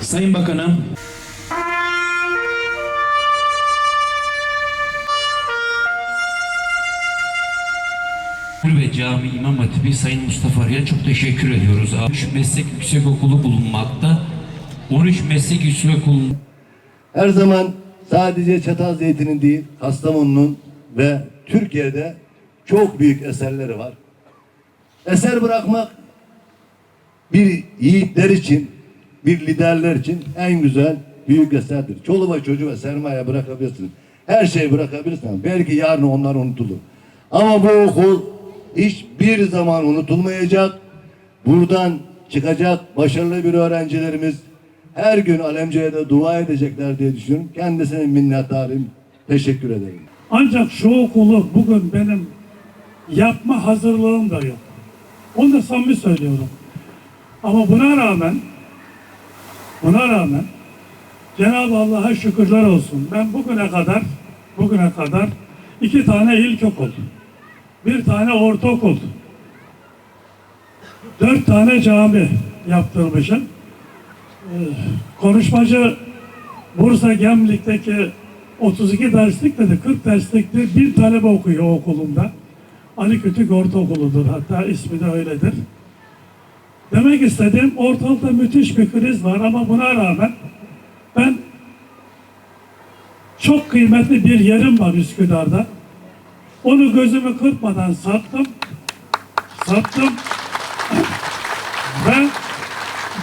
Sayın Bakanım. ve Cami İmam Hatibi Sayın Mustafa Arı'ya çok teşekkür ediyoruz. 13 meslek yüksekokulu bulunmakta. 13 meslek yüksekokulu Her zaman sadece Çatalzeytin'in değil, Kastamonu'nun ve Türkiye'de çok büyük eserleri var. Eser bırakmak bir yiğitler için, bir liderler için en güzel büyük eserdir. Çoluğa çocuğa sermaye bırakabilirsiniz. Her şeyi bırakabilirsiniz. Belki yarın onlar unutulur. Ama bu okul hiçbir zaman unutulmayacak. Buradan çıkacak başarılı bir öğrencilerimiz her gün Alemce'ye de dua edecekler diye düşünüyorum. Kendisine minnettarım. Teşekkür ederim. Ancak şu okulu bugün benim yapma hazırlığım da yok. Onu da samimi söylüyorum. Ama buna rağmen buna rağmen Cenab-ı Allah'a şükürler olsun. Ben bugüne kadar bugüne kadar iki tane ilkokul, bir tane ortaokul, dört tane cami yaptırmışım. Ee, konuşmacı Bursa Gemlik'teki 32 derslik dedi 40 derslikte bir talebe okuyor o Ali Kütük Ortaokulu'dur hatta ismi de öyledir. Demek istediğim ortalıkta müthiş bir kriz var ama buna rağmen ben çok kıymetli bir yerim var Üsküdar'da. Onu gözümü kırpmadan sattım. Sattım. Ve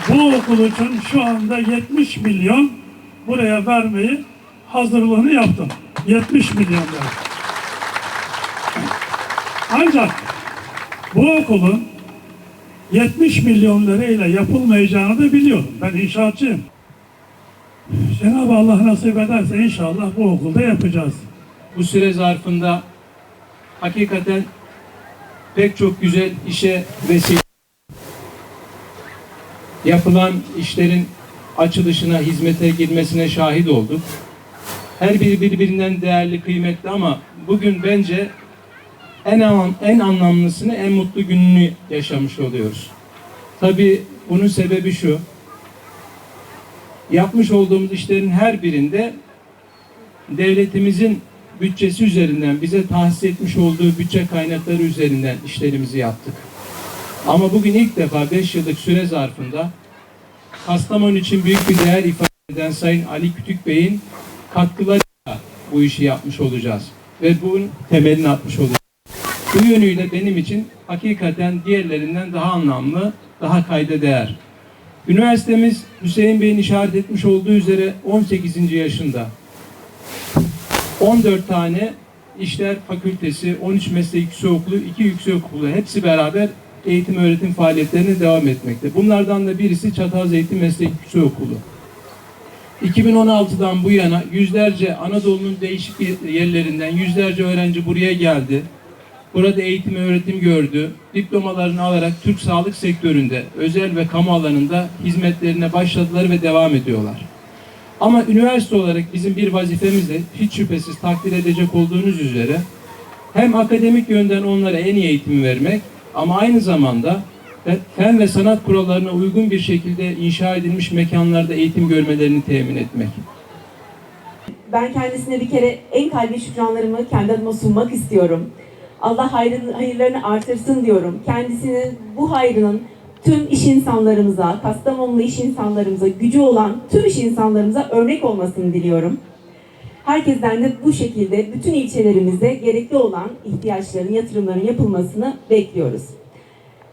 bu okul için şu anda 70 milyon buraya vermeyi hazırlığını yaptım. 70 milyon lira. Ancak bu okulun 70 milyon lirayla yapılmayacağını da biliyorum. Ben inşaatçıyım. Cenab-ı Allah nasip ederse inşallah bu okulda yapacağız. bu süre zarfında hakikaten pek çok güzel işe vesile yapılan işlerin açılışına, hizmete girmesine şahit olduk. Her biri birbirinden değerli, kıymetli ama bugün bence en en anlamlısını, en mutlu gününü yaşamış oluyoruz. Tabii bunun sebebi şu. Yapmış olduğumuz işlerin her birinde devletimizin bütçesi üzerinden bize tahsis etmiş olduğu bütçe kaynakları üzerinden işlerimizi yaptık. Ama bugün ilk defa 5 yıllık süre zarfında Kastamonu için büyük bir değer ifade eden Sayın Ali Kütük Bey'in katkılarıyla bu işi yapmış olacağız. Ve bunun temelini atmış olacağız. Bu yönüyle benim için hakikaten diğerlerinden daha anlamlı, daha kayda değer. Üniversitemiz Hüseyin Bey'in işaret etmiş olduğu üzere 18. yaşında. 14 tane işler fakültesi, 13 meslek yüksekokulu, 2 yüksekokulu hepsi beraber eğitim öğretim faaliyetlerine devam etmekte. Bunlardan da birisi Çatalzeytin Meslek Yüksekokulu. 2016'dan bu yana yüzlerce Anadolu'nun değişik yerlerinden yüzlerce öğrenci buraya geldi. Burada eğitim öğretim gördü. Diplomalarını alarak Türk sağlık sektöründe, özel ve kamu alanında hizmetlerine başladılar ve devam ediyorlar. Ama üniversite olarak bizim bir vazifemiz de hiç şüphesiz takdir edecek olduğunuz üzere hem akademik yönden onlara en iyi eğitimi vermek ama aynı zamanda ve fen ve sanat kurallarına uygun bir şekilde inşa edilmiş mekanlarda eğitim görmelerini temin etmek. Ben kendisine bir kere en kalbi şükranlarımı kendi adıma sunmak istiyorum. Allah hayrını, hayırlarını artırsın diyorum. Kendisinin bu hayrının tüm iş insanlarımıza, Kastamonlu iş insanlarımıza, gücü olan tüm iş insanlarımıza örnek olmasını diliyorum. Herkesten de bu şekilde bütün ilçelerimizde gerekli olan ihtiyaçların, yatırımların yapılmasını bekliyoruz.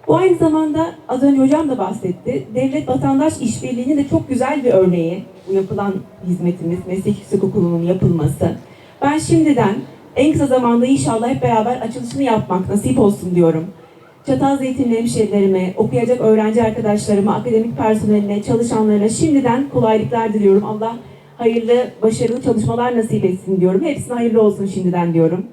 Bu aynı zamanda az önce hocam da bahsetti. Devlet vatandaş işbirliğinin de çok güzel bir örneği bu yapılan hizmetimiz, meslek yüksekokulu'nun yapılması. Ben şimdiden en kısa zamanda inşallah hep beraber açılışını yapmak nasip olsun diyorum. Çatal Zeytinli hemşehrilerime, okuyacak öğrenci arkadaşlarıma, akademik personeline, çalışanlarına şimdiden kolaylıklar diliyorum. Allah hayırlı, başarılı çalışmalar nasip etsin diyorum. Hepsine hayırlı olsun şimdiden diyorum.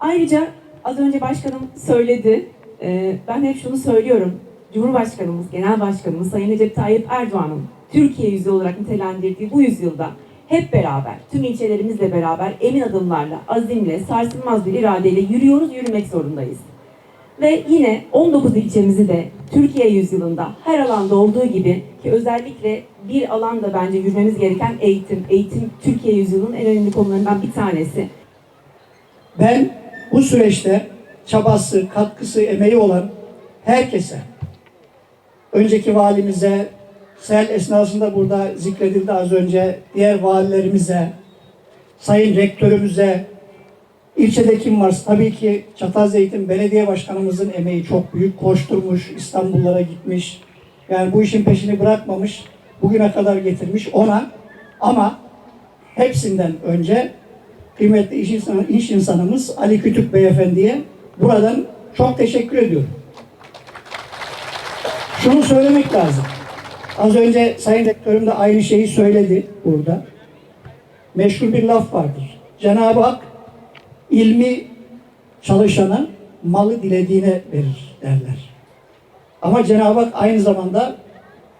Ayrıca az önce başkanım söyledi. Ee, ben hep şunu söylüyorum. Cumhurbaşkanımız, Genel Başkanımız Sayın Recep Tayyip Erdoğan'ın Türkiye yüzü olarak nitelendirdiği bu yüzyılda hep beraber, tüm ilçelerimizle beraber emin adımlarla, azimle, sarsılmaz bir iradeyle yürüyoruz, yürümek zorundayız. Ve yine 19 ilçemizi de Türkiye yüzyılında her alanda olduğu gibi ki özellikle bir alanda bence yürümemiz gereken eğitim. Eğitim Türkiye yüzyılının en önemli konularından bir tanesi. Ben bu süreçte çabası, katkısı, emeği olan herkese, önceki valimize, sel esnasında burada zikredildi az önce, diğer valilerimize, sayın rektörümüze, ilçede kim varsa tabii ki Çatalzeytin Belediye Başkanımızın emeği çok büyük. Koşturmuş, İstanbullara gitmiş. Yani bu işin peşini bırakmamış, bugüne kadar getirmiş ona. Ama hepsinden önce kıymetli iş, insanı, iş insanımız Ali Kütük Beyefendi'ye buradan çok teşekkür ediyorum. Şunu söylemek lazım. Az önce Sayın Rektörüm de aynı şeyi söyledi burada. Meşhur bir laf vardır. Cenab-ı Hak ilmi çalışana malı dilediğine verir derler. Ama Cenab-ı Hak aynı zamanda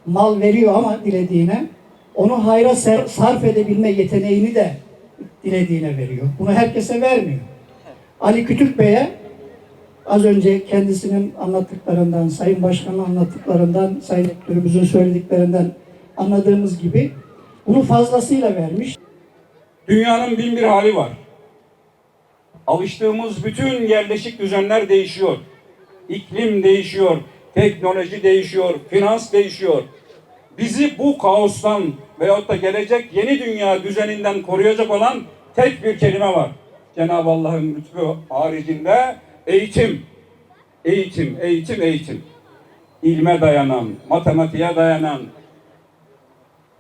mal veriyor ama dilediğine onu hayra sarf edebilme yeteneğini de dilediğine veriyor. Bunu herkese vermiyor. Ali Kütük Bey'e az önce kendisinin anlattıklarından, Sayın Başkan'ın anlattıklarından, Sayın Rektörümüzün söylediklerinden anladığımız gibi bunu fazlasıyla vermiş. Dünyanın bin bir hali var. Alıştığımız bütün yerleşik düzenler değişiyor. İklim değişiyor, teknoloji değişiyor, finans değişiyor. Bizi bu kaostan veyahut da gelecek yeni dünya düzeninden koruyacak olan tek bir kelime var. Cenab-ı Allah'ın lütfu haricinde eğitim. Eğitim, eğitim, eğitim. İlme dayanan, matematiğe dayanan,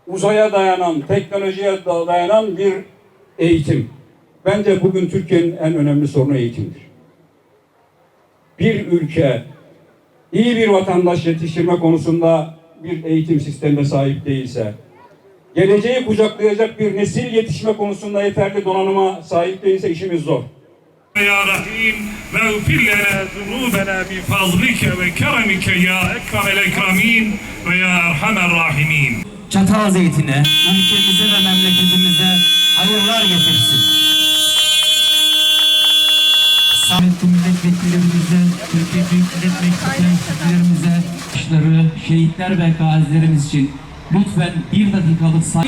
uzaya dayanan, teknolojiye da- dayanan bir eğitim. Bence bugün Türkiye'nin en önemli sorunu eğitimdir. Bir ülke iyi bir vatandaş yetiştirme konusunda bir eğitim sistemine sahip değilse, geleceği kucaklayacak bir nesil yetişme konusunda yeterli donanıma sahip değilse işimiz zor. يا رحيم واغفر لنا ذنوبنا بفضلك وكرمك يا أكرم الأكرمين ويا أرحم الراحمين Çatal zeytine, ülkemize ve memleketimize hayırlar getirsin. Sametli milletvekillerimize, Türkiye Büyük Millet Meclisi temsilcilerimize, yaşları, şehitler ve gazilerimiz için lütfen bir dakikalık say-